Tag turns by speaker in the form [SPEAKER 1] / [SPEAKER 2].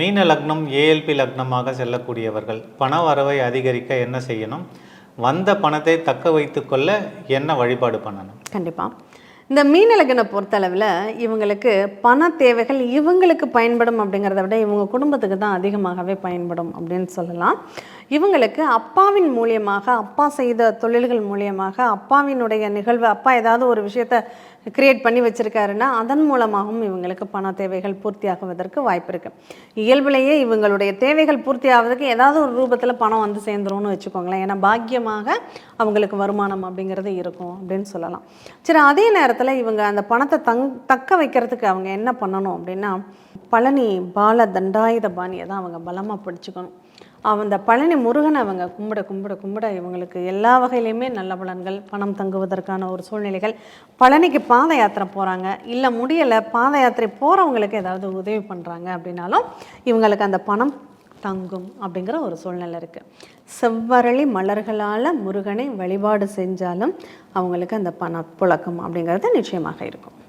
[SPEAKER 1] மீன லக்னம் ஏஎல்பி லக்னமாக செல்லக்கூடியவர்கள் பண வரவை அதிகரிக்க என்ன செய்யணும்? வந்த பணத்தை தக்க வைத்துக்கொள்ள என்ன வழிபாடு பண்ணணும்?
[SPEAKER 2] கண்டிப்பாக இந்த மீனலகனை பொறுத்தளவில் இவங்களுக்கு பண தேவைகள் இவங்களுக்கு பயன்படும் அப்படிங்கிறத விட இவங்க குடும்பத்துக்கு தான் அதிகமாகவே பயன்படும் அப்படின்னு சொல்லலாம். இவங்களுக்கு அப்பாவின் மூலியமாக அப்பா செய்த தொழில்கள் மூலியமாக அப்பாவினுடைய நிகழ்வு அப்பா ஏதாவது ஒரு விஷயத்த கிரியேட் பண்ணி வச்சிருக்காருன்னா அதன் மூலமாகவும் இவங்களுக்கு பண தேவைகள் பூர்த்தியாகுவதற்கு வாய்ப்பு இருக்குது இயல்பிலேயே இவங்களுடைய தேவைகள் பூர்த்தி ஆகுவதற்கு ஏதாவது ஒரு ரூபத்தில் பணம் வந்து சேர்ந்துரும்னு வச்சுக்கோங்களேன். ஏன்னா பாக்கியமாக அவங்களுக்கு வருமானம் அப்படிங்கிறது இருக்கும் அப்படின்னு சொல்லலாம். சரி அதே நேரத்தில் இவங்க அந்த பணத்தை தங் தக்க வைக்கிறதுக்கு அவங்க என்ன பண்ணணும் அப்படின்னா பழனி பால தண்டாயுத பாணியை தான் அவங்க பலமாக பிடிச்சிக்கணும். அந்த பழனி முருகனை அவங்க கும்பிட கும்பிட கும்பிட இவங்களுக்கு எல்லா வகையிலையுமே நல்ல பலன்கள் பணம் தங்குவதற்கான ஒரு சூழ்நிலைகள். பழனிக்கு பாத யாத்திரை போகிறாங்க இல்லை முடியலை பாத யாத்திரை போகிறவங்களுக்கு ஏதாவது உதவி பண்ணுறாங்க அப்படின்னாலும் இவங்களுக்கு அந்த பணம் தங்கும் அப்படிங்கிற ஒரு சூழ்நிலை இருக்குது செவ்வரளி மலர்களால் முருகனை வழிபாடு செஞ்சாலும் அவங்களுக்கு அந்த பணப்புழக்கம் அப்படிங்கிறது நிச்சயமாக இருக்கும்.